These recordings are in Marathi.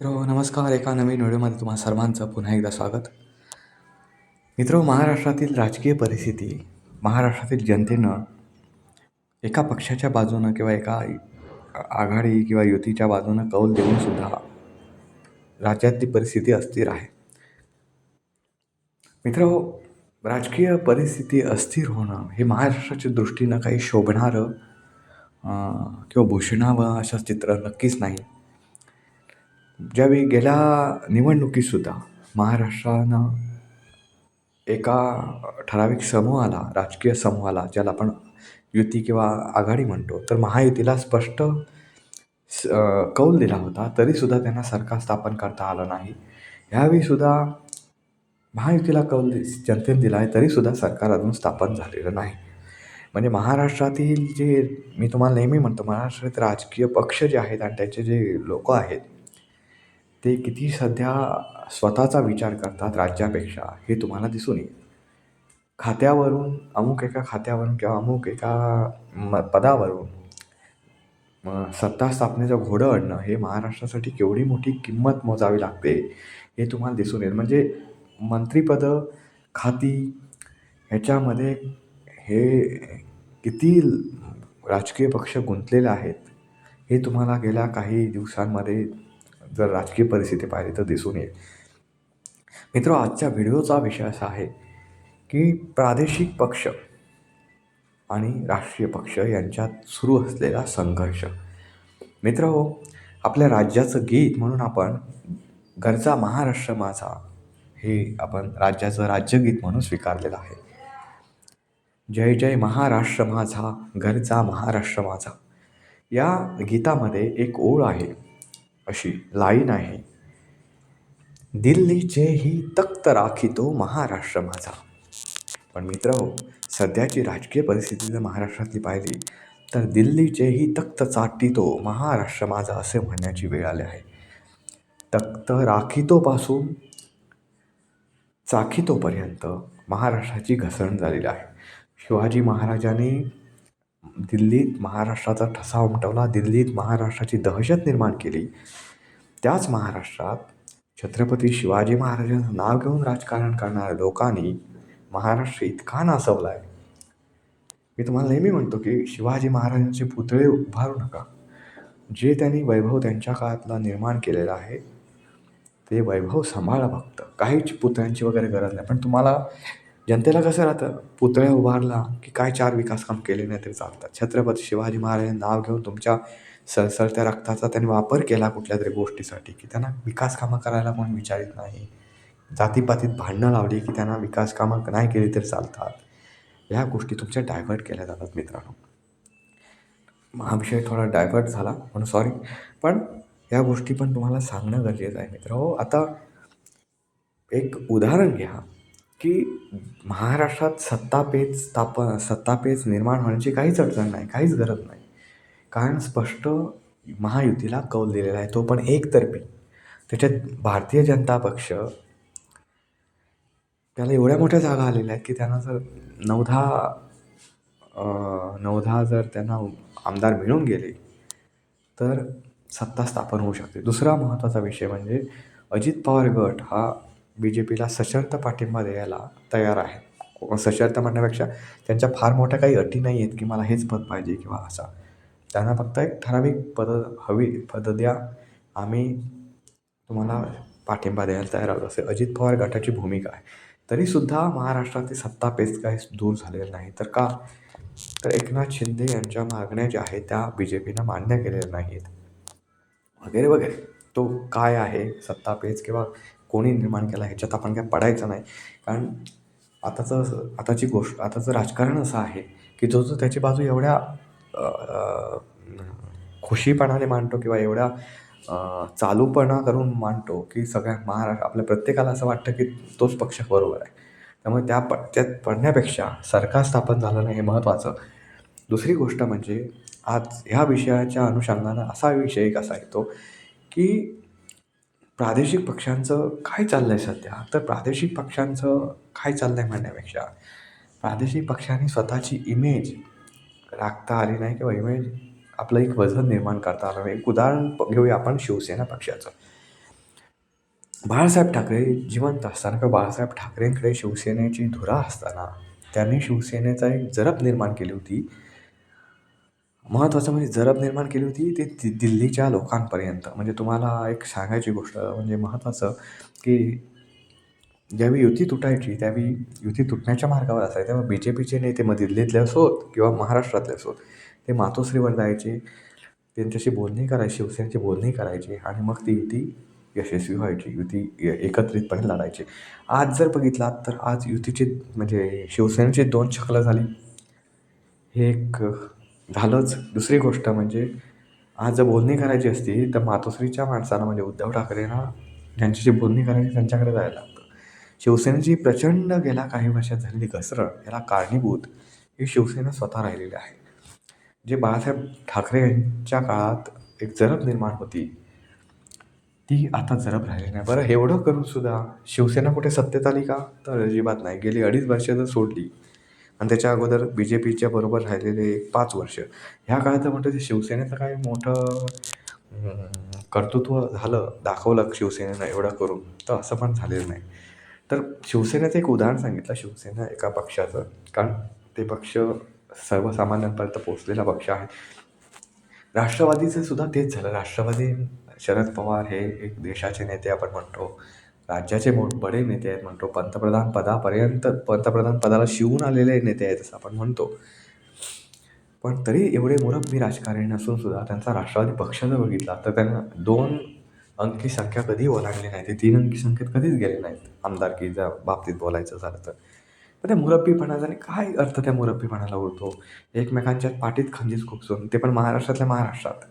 मित्र नमस्कार. एका नवीन व्हिडिओमध्ये तुम्हा सर्वांचं पुन्हा एकदा स्वागत. मित्र महाराष्ट्रातील राजकीय परिस्थिती महाराष्ट्रातील जनतेनं एका पक्षाच्या बाजूनं किंवा एका आघाडी किंवा युतीच्या बाजूनं कौल देऊनसुद्धा राज्यातली परिस्थिती अस्थिर आहे. मित्र राजकीय परिस्थिती अस्थिर होणं हे महाराष्ट्राच्या दृष्टीनं काही शोभणारं किंवा भूषणावं असं चित्र नक्कीच नाही. ज्यावेळी गेल्या निवडणुकीतसुद्धा महाराष्ट्रानं एका ठराविक समूहाला राजकीय समूहाला ज्याला आपण युती किंवा आघाडी म्हणतो तर महायुतीला स्पष्ट स कौल दिला होता. तरीसुद्धा त्यांना सरकार स्थापन करता आलं नाही. ह्यावेळीसुद्धा महायुतीला कौल दि जनतेने दिला आहे तरीसुद्धा सरकार अजून स्थापन झालेलं नाही. म्हणजे महाराष्ट्रातील जे मी तुम्हाला नेहमी म्हणतो महाराष्ट्रात राजकीय पक्ष जे आहेत आणि त्याचे जे लोक आहेत ते किती सध्या स्वतःचा विचार करतात राज्यापेक्षा हे तुम्हाला दिसून येईल. खात्यावरून अमुक एका खात्यावरून किंवा अमुक एका म पदावरून सत्ता स्थापनेचं घोडं अडणं हे महाराष्ट्रासाठी केवढी मोठी किंमत मोजावी लागते हे तुम्हाला दिसून येईल. म्हणजे मंत्रिपदं खाती ह्याच्यामध्ये हे किती राजकीय पक्ष गुंतलेले आहेत हे तुम्हाला गेल्या काही दिवसांमध्ये जर राजकीय परिस्थिती पाहिली तर दिसून येईल. मित्र आजच्या व्हिडिओचा विषय असा आहे की प्रादेशिक पक्ष आणि राष्ट्रीय पक्ष यांच्यात सुरू असलेला संघर्ष. मित्र हो आपल्या राज्याचं गीत म्हणून आपण घरचा महाराष्ट्र माझा हे आपण राज्याचं राज्यगीत म्हणून स्वीकारलेलं आहे. जय जय महाराष्ट्र माझा घरचा महाराष्ट्र माझा. या गीतामध्ये एक ओळ आहे. अशी लाईन आहे. दिल्लीचे ही तख्त राखितो महाराष्ट्र माझा. पण मित्र हो सध्याची राजकीय परिस्थिती जर महाराष्ट्रातली पाहिली तर दिल्लीचेही तख्त चाटितो महाराष्ट्र माझा असे म्हणण्याची वेळ आली आहे. तख्त राखितोपासून चाखितोपर्यंत महाराष्ट्राची घसरण झालेली आहे. शिवाजी महाराजांनी दिल्लीत महाराष्ट्राचा ठसा उमटवला दिल्लीत महाराष्ट्राची दहशत निर्माण केली. त्याच महाराष्ट्रात छत्रपती शिवाजी महाराजांचं नाव घेऊन राजकारण करणाऱ्या लोकांनी महाराष्ट्र इतका नासवला आहे मी तुम्हाला नेहमी म्हणतो की शिवाजी महाराजांचे पुतळे उभारू नका. जे त्यांनी वैभव त्यांच्या काळातला निर्माण केलेला आहे ते वैभव सांभाळा फक्त. काहीच पुतळ्यांची वगैरे गरज नाही. पण तुम्हाला जनतेला कसं राहतं? पुतळ्या उभारला की काय चार विकास काम केले नाही तरी चालतात. छत्रपती शिवाजी महाराजांनी नाव घेऊन तुमच्या सळसळत्या रक्ताचा त्यांनी वापर केला कुठल्या तरी गोष्टीसाठी की त्यांना विकास कामं करायला कोण विचारित नाही. जातीपातीत भांडणं लावली की त्यांना विकास कामं नाही केली तरी चालतात. ह्या गोष्टी तुमच्या डायव्हर्ट केल्या जातात मित्रांनो. हा विषय थोडा डायव्हर्ट झाला म्हणून सॉरी पण या गोष्टी पण तुम्हाला सांगणं गरजेचं आहे मित्र. हो आता एक उदाहरण घ्या. की महाराष्ट्रात सत्तापेच स्थाप सत्तापेच निर्माण होण्याची काहीच अडचण नाही काहीच गरज नाही. कारण स्पष्ट महायुतीला कौल दिलेला आहे तो पण एकतर्फी. त्याच्यात भारतीय जनता पक्ष त्याला एवढ्या मोठ्या जागा आलेल्या आहेत की त्यांना जर नवधा नवधा जर त्यांना आमदार मिळून गेले तर सत्ता स्थापन होऊ शकते. दुसरा महत्त्वाचा विषय म्हणजे अजित पवार गट हा बी जे पीला सशर्त पाठिंबा द्यायला तयार आहे. सशर्त म्हणण्यापेक्षा त्यांच्या फार मोठ्या काही अटी नाही आहेत की मला हेच पद पाहिजे किंवा असा. त्यांना फक्त एक ठराविक पदं हवी पदं द्या. आम्ही तुम्हाला पाठिंबा द्यायला तयार आहोत. असे अजित पवार गटाची भूमिका आहे. तरीसुद्धा महाराष्ट्रातील सत्ता पेच काही दूर झालेलं नाही. तर का? तर एकनाथ शिंदे यांच्या मागण्या ज्या आहेत त्या बी जे पीनं मान्य केलेल्या नाहीत. वगैरे वगैरे. तो काय आहे? सत्ता पेच किंवा कोणी निर्माण केला ह्याच्यात आपण काय पडायचं नाही. कारण आताचं आताची गोष्ट आताचं राजकारण असं आहे की जो जो त्याची बाजू एवढ्या खुशीपणाने मांडतो किंवा एवढ्या चालूपणा करून मांडतो की सगळ्या महाराष्ट्र आपल्या प्रत्येकाला असं वाटतं की तोच पक्ष बरोबर आहे. त्यामुळे त्या प त्यात पडण्यापेक्षा सरकार स्थापन झालं नाही हे महत्त्वाचं. दुसरी गोष्ट म्हणजे आज ह्या विषयाच्या अनुषंगानं असा विषय एक असा येतो की प्रादेशिक पक्षांचं काय चाललं आहे सध्या? तर प्रादेशिक पक्षांचं काय चाललं आहे म्हणण्यापेक्षा प्रादेशिक पक्षांनी स्वतःची इमेज राखता आली नाही किंवा इमेज आपलं एक वजन निर्माण करता आलं एक उदाहरण घेऊया आपण शिवसेना पक्षाचं. बाळासाहेब ठाकरे जिवंत असताना किंवा बाळासाहेब ठाकरेंकडे शिवसेनेची धुरा असताना त्यांनी शिवसेनेचा एक जरब निर्माण केली होती. महत्त्वाचं म्हणजे जरब निर्माण केली होती ते दि दिल्लीच्या लोकांपर्यंत. म्हणजे तुम्हाला एक सांगायची गोष्ट म्हणजे महत्त्वाचं की ज्यावेळी युती तुटायची त्यावेळी युती तुटण्याच्या मार्गावर असायची. तेव्हा बी जे पीचे नेते मग दिल्लीतले असोत किंवा महाराष्ट्रातले असोत ते मातोश्रीवर जायचे त्यांच्याशी बोलणी करायची शिवसेनेची बोलणी करायची आणि मग ती युती यशस्वी व्हायची युती एकत्रितपणे लढायची. आज जर बघितलात तर आज युतीचे म्हणजे शिवसेनेचे दोन शकलं झाली. हे एक झालंच. दुसरी गोष्ट म्हणजे आज जर बोलणी करायची असती तर मातोश्रीच्या माणसांना म्हणजे उद्धव ठाकरेंना ज्यांच्याशी बोलणी करायची त्यांच्याकडे जायला लागतं. शिवसेनेची प्रचंड गेल्या काही वर्षात झालेली घसरण याला कारणीभूत ही शिवसेना स्वतः राहिलेली आहे. जे बाळासाहेब ठाकरे यांच्या काळात एक जरब निर्माण होती ती आता जरब राहिली नाही. बरं एवढं करूनसुद्धा शिवसेना कुठे सत्तेत आली का? तर अजिबात नाही. गेली अडीच वर्ष जर सोडली आणि त्याच्या अगोदर बी जे पीच्या बरोबर राहिलेले एक पाच वर्ष. ह्या काळात जर म्हटलं तर शिवसेनेचं काय मोठं कर्तृत्व झालं दाखवलं शिवसेनेनं एवढं करून तर असं पण झालेलं नाही. तर शिवसेनेचं एक उदाहरण सांगितलं शिवसेना एका पक्षाचं कारण ते पक्ष सर्वसामान्यांपर्यंत पोचलेला पक्ष आहे. राष्ट्रवादीचं सुद्धा तेच झालं. राष्ट्रवादी शरद पवार हे एक देशाचे नेते आपण म्हणतो. राज्याचे मोठ बडे नेते आहेत म्हणतो. पंतप्रधान पदापर्यंत पंतप्रधान पदाला शिवून आलेले नेते आहेत असं आपण म्हणतो. पण तरी एवढे मुरब्बी राजकारणी नसून सुद्धा त्यांचा राष्ट्रवादी पक्ष जर बघितला तर त्यांना दोन अंकी संख्या कधी ओलांडली नाही ते तीन अंकी संख्येत कधीच गेले नाहीत. आमदारकीच्या बाबतीत बोलायचं झालं तर. पण त्या मुरब्बीपणाचा काय अर्थ त्या मुरब्बीपणाला उरतो? एकमेकांच्या पाठीत खंजीर खुपसून ते पण महाराष्ट्रातल्या महाराष्ट्रात.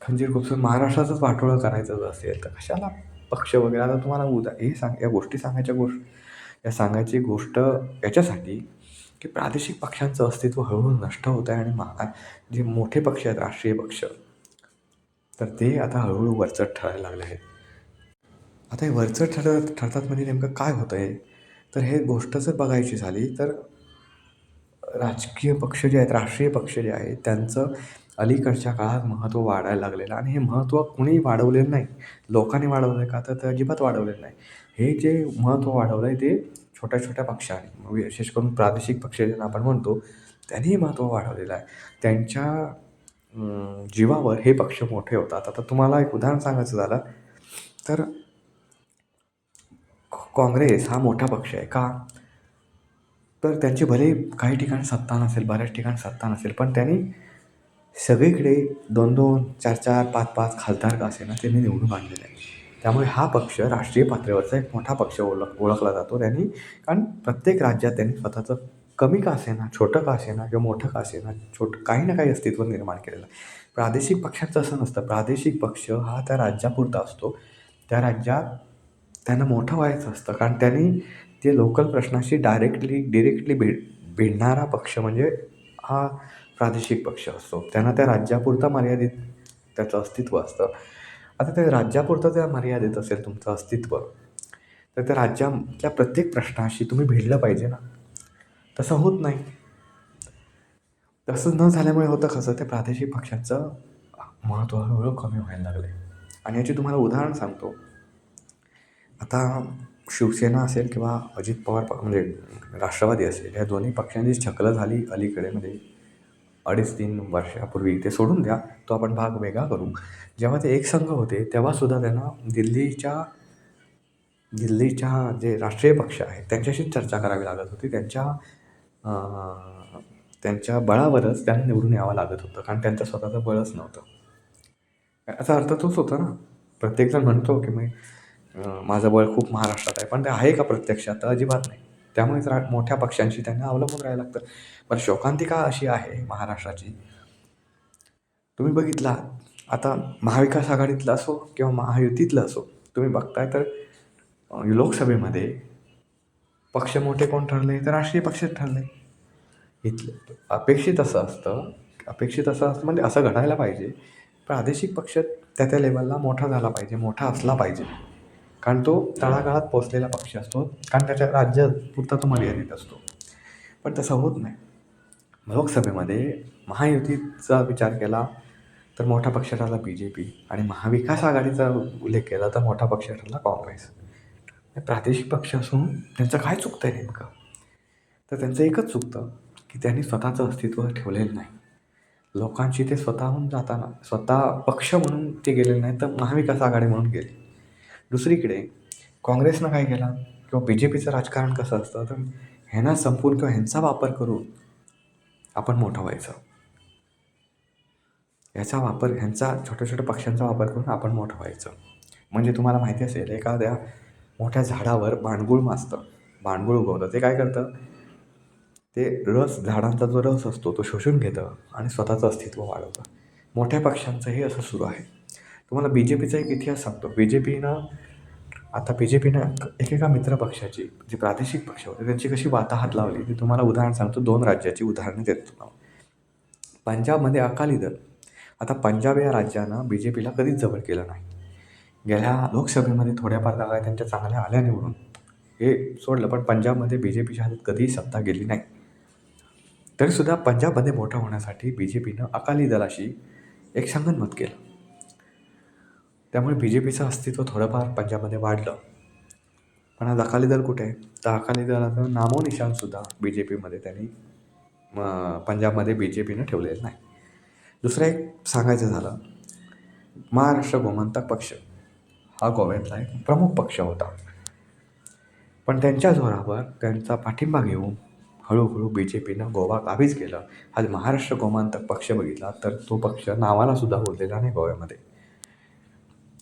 खंजीर खुपसून महाराष्ट्राचंच वाटोळं करायचं असेल तर कशाला पक्ष वगैरे. आता तुम्हाला उदा हे सांग या गोष्टी सांगायच्या गोष्ट या सांगायची गोष्ट याच्यासाठी की प्रादेशिक पक्षांचं अस्तित्व हळूहळू नष्ट होत आहे आणि मा जे मोठे पक्ष आहेत राष्ट्रीय पक्ष तर ते आता हळूहळू वरचढ ठरायला लागले आहेत. आता हे वरचढ ठरत ठरतात म्हणजे नेमकं काय होतं आहे तर हे गोष्ट जर बघायची झाली तर राजकीय पक्ष जे आहेत राष्ट्रीय पक्ष जे आहेत त्यांचं अलीकडच्या काळात महत्त्व वाढायला लागलेलं आणि हे महत्त्व कुणीही वाढवलेलं नाही. लोकांनी वाढवलं आहे का तर ते अजिबात वाढवलेलं नाही. हे जे महत्त्व वाढवलं आहे ते छोट्या छोट्या पक्षांनी म्हणजे विशेष करून प्रादेशिक पक्ष ज्यांना आपण म्हणतो त्यांनी महत्त्व वाढवलेलं आहे. त्यांच्या जीवावर हे पक्ष मोठे होतात. आता तुम्हाला एक उदाहरण सांगायचं झालं तर काँग्रेस हा मोठा पक्ष आहे का? तर त्यांची भले काही ठिकाणी सत्ता नसेल बऱ्याच ठिकाणी सत्ता नसेल पण त्यांनी सगळीकडे दोन दोन चार चार पाच पाच खासदार का असेना त्यांनी निवडून आणलेले आहे त्यामुळे हा पक्ष राष्ट्रीय पातळीवरचा एक मोठा पक्ष ओळख ओळखला जातो त्यांनी. कारण प्रत्येक राज्यात त्यांनी स्वतःचं कमी का असेना छोटं का असेना किंवा मोठं का असेना छोटं काही ना काही अस्तित्व निर्माण केलेलं आहे. प्रादेशिक पक्षाचं असं नसतं. प्रादेशिक पक्ष हा त्या राज्यापुरता असतो. त्या राज्यात त्यांना मोठं व्हायचं असतं. कारण त्यांनी ते लोकल प्रश्नाशी डायरेक्टली डिरेक्टली भेट भिडणारा पक्ष म्हणजे हा प्रादेशिक पक्ष असतो. त्यांना त्या राज्यापुरता मर्यादित त्याचं अस्तित्व असतं. आता ते राज्यापुरतं त्या मर्यादित असेल तुमचं अस्तित्व तर त्या राज्यातल्या प्रत्येक प्रश्नाशी तुम्ही भिडलं पाहिजे ना. तसं होत नाही. तसं न झाल्यामुळे होतं कसं ते प्रादेशिक पक्षाचं महत्त्व हळूहळू कमी व्हायला लागलं. आहे आणि याची तुम्हाला उदाहरण सांगतो. आता शिवसेना असेल किंवा अजित पवार म्हणजे राष्ट्रवादी असेल या दोन्ही पक्षांची छकलं झाली अलीकडे. म्हणजे अडीच तीन वर्षापूर्वी ते सोडून द्या तो आपण भाग वेगळा करू. जेव्हा ते एक संघ होते तेव्हासुद्धा त्यांना दिल्लीच्या दिल्लीच्या जे राष्ट्रीय पक्ष आहेत त्यांच्याशीच चर्चा करावी लागत होती. त्यांच्या त्यांच्या बळावरच त्यांना निवडून यावं लागत होतं कारण त्यांचं स्वतःचं बळच नव्हतं. याचा अर्थ तोच होता ना. प्रत्येकजण म्हणतो की मी माझं बळ खूप महाराष्ट्रात आहे पण ते आहे का प्रत्यक्षात अजिबात नाही. त्यामुळेच रा मोठ्या पक्षांशी त्यांना अवलंबून राहायला लागतं. पण शोकांतिका अशी आहे महाराष्ट्राची. तुम्ही बघितला आता महाविकास आघाडीतलं असो किंवा महायुतीतलं असो तुम्ही बघताय तर लोकसभेमध्ये पक्ष मोठे कोण ठरले? तर राष्ट्रीय पक्ष ठरले. इथलं अपेक्षित असं असतं अपेक्षित असं असतं म्हणजे असं घडायला पाहिजे. प्रादेशिक पक्ष त्या त्या लेवलला मोठा झाला पाहिजे मोठा असला पाहिजे. कारण तो तळागाळात पोचलेला पक्ष असतो. कारण त्याच्या राज्यापुरता तो मर्यादित असतो. पण तसं होत नाही. लोकसभेमध्ये महायुतीचा विचार केला तर मोठा पक्ष ठरला बी जे पी आणि महाविकास आघाडीचा उल्लेख केला तर मोठा पक्ष ठरला काँग्रेस प्रादेशिक पक्ष असून त्यांचं काय चुकतं आहे नेमकं? तर त्यांचं एकच चुकतं की त्यांनी स्वतःचं अस्तित्व ठेवलेलं नाही. लोकांची ते स्वतःहून जाताना स्वतः पक्ष म्हणून ते गेलेले नाही तर महाविकास आघाडी म्हणून गेले. दुसरीकडे काँग्रेसनं काय केला? किंवा बी जे पीचं राजकारण कसं असतं? तर ह्यांना संपून किंवा ह्यांचा वापर करून आपण मोठं व्हायचं. याचा वापर ह्यांचा छोट्या छोट्या पक्ष्यांचा वापर करून आपण मोठं व्हायचं. म्हणजे तुम्हाला माहिती असेल एखाद्या मोठ्या झाडावर बाणगुळ माजतं. बाणगुळ उगवतं. ते काय करतं? ते रस झाडांचा जो रस असतो तो शोषून घेतं आणि स्वतःचं अस्तित्व वाढवतं. मोठ्या पक्षांचंही असं सुरू आहे. तुम्हाला बी जे पीचा एक इतिहास सांगतो. बी जे पीनं आता बी जे पीनं एकेका मित्र पक्षाची जी प्रादेशिक पक्ष होते त्यांची कशी वाताहात लावली ती तुम्हाला उदाहरण सांगतो. दोन राज्याची उदाहरणं देतो तुम्हाला. पंजाबमध्ये अकाली दल. आता पंजाब या राज्यानं बी जे पीला कधीच जवळ केलं नाही. गेल्या लोकसभेमध्ये थोड्याफार जागा त्यांच्या चांगल्या आल्या निवडून. हे सोडलं पण पंजाबमध्ये बी जे पीच्या हातात कधीही सत्ता गेली नाही. तरीसुद्धा पंजाबमध्ये मोठं होण्यासाठी बी जे पीनं अकाली दलाशी एक संगनमत केलं. त्यामुळे बी जे पीचं अस्तित्व थोडंफार पंजाबमध्ये वाढलं. पण आज अकाली दल कुठे? आहे तर अकाली दलाचं नामोनिशाणसुद्धा बी जे पीमध्ये त्यांनी पंजाबमध्ये बी जे पीनं ठेवलेलं नाही. दुसरं एक सांगायचं झालं. महाराष्ट्र गोमंतक पक्ष हा गोव्यातला एक प्रमुख पक्ष होता. पण त्यांच्या जोरावर त्यांचा पाठिंबा घेऊन हळूहळू बी जे पीनं गोवा गावीच गेलं. आज महाराष्ट्र गोमांतक पक्ष बघितला तर तो पक्ष नावाला सुद्धा बोललेला नाही गोव्यामध्ये.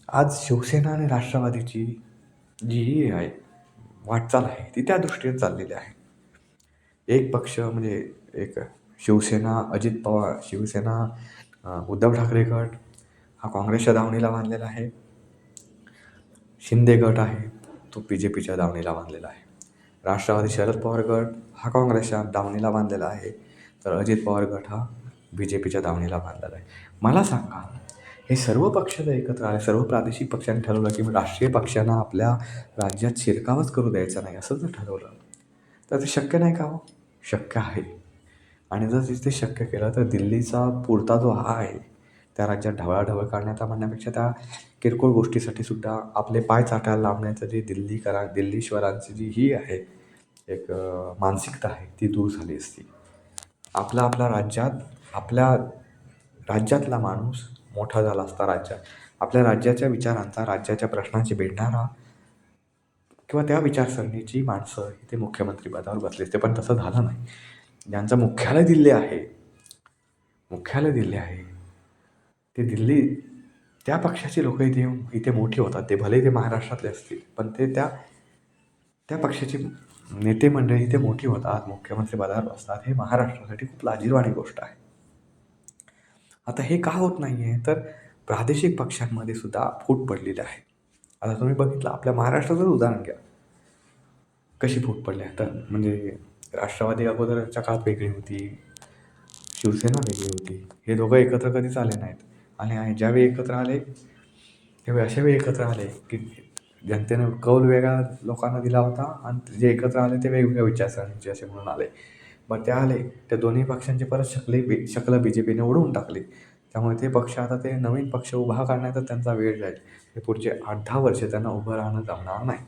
आज शिवसेना आणि राष्ट्रवादीची जी ही आहे वाटचाल आहे ती त्या दृष्टीने चाललेली आहे. एक पक्ष म्हणजे एक शिवसेना अजित पवार शिवसेना उद्धव ठाकरे गट हा काँग्रेसच्या दावणीला बांधलेला आहे. शिंदे गट आहे तो बी जे पीच्या दावणीला बांधलेला आहे. राष्ट्रवादी शरद पवार गट हा काँग्रेसच्या दावणीला बांधलेला आहे तर अजित पवार गट हा बी जे पीच्या दावणीला बांधलेला आहे. मला सांगा हे सर्व पक्ष जर एकत्र आले. सर्व प्रादेशिक पक्षांनी ठरवलं की राष्ट्रीय पक्षांना आपल्या राज्यात शिरकावच करू द्यायचा नाही असं जर ठरवलं तर ते शक्य नाही का हो? शक्य आहे. आणि जर तिथे शक्य केलं तर दिल्लीचा पुरता जो हा आहे त्या राज्यात ढवळाढवळ करण्याचा म्हणण्यापेक्षा त्या किरकोळ गोष्टीसाठी सुद्धा आपले पाय चाटायला लावण्याचं जे दिल्लीकरा दिल्लीश्वरांची जी ही आहे एक मानसिकता आहे ती दूर झाली असती. आपला आपल्या राज्यात आपल्या राज्यातला माणूस मोठा झाला असता राज्यात आपल्या राज्याच्या विचारांचा राज्याच्या प्रश्नांची भेटणारा किंवा त्या विचारसरणीची माणसं इथे मुख्यमंत्री पदावर बसले असते. पण तसं झालं नाही. ज्यांचं मुख्यालय दिल्ली आहे मुख्यालय दिल्ली आहे ते दिल्ली त्या पक्षाचे लोक इथे इथे मोठी होतात. ते भले ते महाराष्ट्रातले असतील पण ते त्या त्या पक्षाची नेते मंडळी इथे मोठी होतात मुख्यमंत्री पदावर बसतात. हे महाराष्ट्रासाठी खूप लाजीरवाणी गोष्ट आहे. आता हे का होत नाही आहे तर प्रादेशिक पक्षांमध्ये सुद्धा फूट पडलेली आहे. आता तुम्ही बघितलं आपल्या महाराष्ट्राचंच उदाहरण घ्या. कशी फूट पडली आता म्हणजे राष्ट्रवादी अगोदरच्या काळात वेगळी होती शिवसेना वेगळी होती. हे दोघं एकत्र कधीच आले नाहीत. आणि ज्यावेळी एकत्र आले त्यावेळी अशावेळी एकत्र आले की जनतेनं कौल वेगळा लोकांना दिला होता आणि जे एकत्र आले ते वेगवेगळ्या विचारसरणीचे असे म्हणून आले. बरं ते आले त्या दोन्ही पक्षांची परत शकले बी शकलं बी जे पीने उडवून टाकली. त्यामुळे ते पक्ष आता ते नवीन पक्ष उभा करण्याचा त्यांचा वेळ जाईल. हे पुढचे आठ दहा वर्ष त्यांना उभं राहणं जमणार नाही.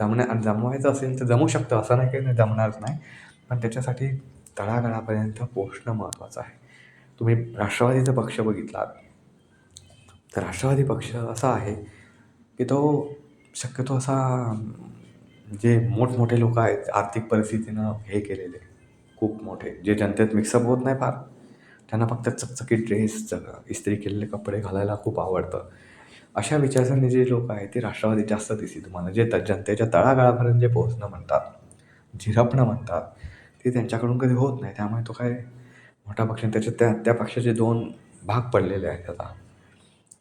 जमण्या जमवायचं असेल तर जमू शकतं असं नाही की नाही जमणारच नाही. पण त्याच्यासाठी तळागाळापर्यंत पोचणं महत्त्वाचं आहे. तुम्ही राष्ट्रवादीचा पक्ष बघितलात. तर राष्ट्रवादी पक्ष असा आहे की तो शक्यतो असा जे मोठमोठे लोक आहेत आर्थिक परिस्थितीनं हे केलेले. खूप मोठे. जे जनतेत मिक्सअप होत नाही फार. त्यांना फक्त चकचकीत ड्रेस इस्त्री केलेले कपडे घालायला खूप आवडतं. अशा विचारसरणी जे लोक आहेत ते राष्ट्रवादी जास्त दिसते तुम्हाला. जे त जनतेच्या तळागाळापर्यंत जे पोहोचणं म्हणतात झिरपणं म्हणतात ते त्यांच्याकडून कधी होत नाही. त्यामुळे तो काय मोठा पक्ष त्याच्या त्या त्या पक्षाचे दोन भाग पडलेले आहेत आता.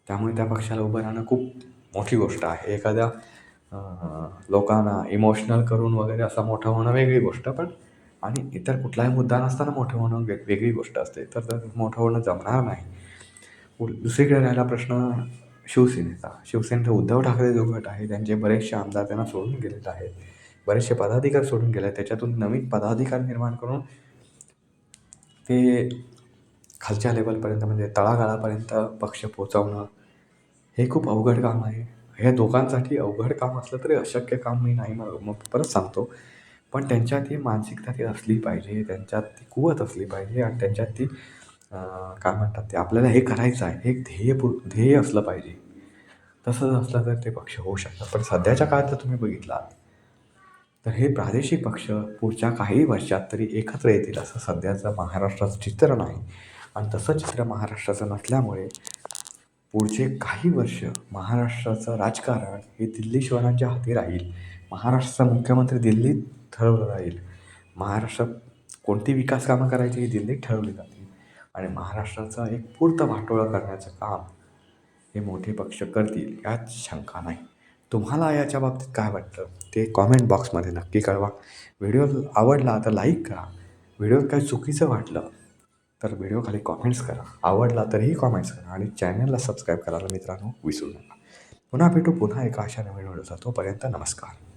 त्यामुळे त्या पक्षाला उभं राहणं खूप मोठी गोष्ट आहे. एखाद्या लोकांना इमोशनल करून वगैरे असा मोठा होणं वेगळी गोष्ट पण आणि इतर कुठलाही मुद्दा नसताना मोठं होणं वेग वेगळी गोष्ट असते. तर तर मोठं होणं जमणार नाही. दुसरीकडे राहिला प्रश्न शिवसेनेचा. शिवसेनेचा उद्धव ठाकरे जो गट आहे त्यांचे बरेचसे आमदार त्यांना सोडून गेलेले आहेत. बरेचसे पदाधिकार सोडून गेले आहेत त्याच्यातून नवीन पदाधिकार निर्माण करून ते खालच्या लेवलपर्यंत म्हणजे तळागाळापर्यंत पक्ष पोचवणं हे खूप अवघड काम आहे. हे दोघांसाठी अवघड काम असलं तरी अशक्य काम मी नाही. मग मग परत सांगतो. पण त्यांच्यात ही मानसिकता ती असली पाहिजे त्यांच्यात ती कुवत असली पाहिजे आणि त्यांच्यात ती काय म्हणतात ते आपल्याला हे करायचं आहे हे ध्येय पू ध्येय असलं पाहिजे. तसंच असलं तर ते पक्ष होऊ शकतात. पण सध्याच्या काळात जर तुम्ही बघितलात तर हे प्रादेशिक पक्ष पुढच्या काही वर्षात तरी एकत्र येतील असं सध्याचं महाराष्ट्राचं चित्र नाही. आणि तसं चित्र महाराष्ट्राचं नसल्यामुळे पुढचे काही वर्ष महाराष्ट्राचं राजकारण हे दिल्लीश्वरांच्या हाती राहील. महाराष्ट्राचा मुख्यमंत्री दिल्लीत ठरवलं जाईल. महाराष्ट्रात कोणती विकास कामं करायची ही दिल्लीत ठरवली जातील. आणि महाराष्ट्राचं एक पूर्त वाटोळा करण्याचं काम हे मोठे पक्ष करतील यात शंका नाही. तुम्हाला याच्या बाबतीत काय वाटतं? ते कॉमेंट बॉक्समध्ये नक्की कळवा. व्हिडिओ आवडला तर लाईक करा. व्हिडिओ काही चुकीचं वाटलं तर व्हिडिओ खाली कॉमेंट्स करा. आवडला तरीही कॉमेंट्स करा आणि चॅनलला सबस्क्राईब करायला मित्रांनो विसरू नका. पुन्हा भेटू पुन्हा एका अशा नवीन व्हिडिओचा तोपर्यंत नमस्कार.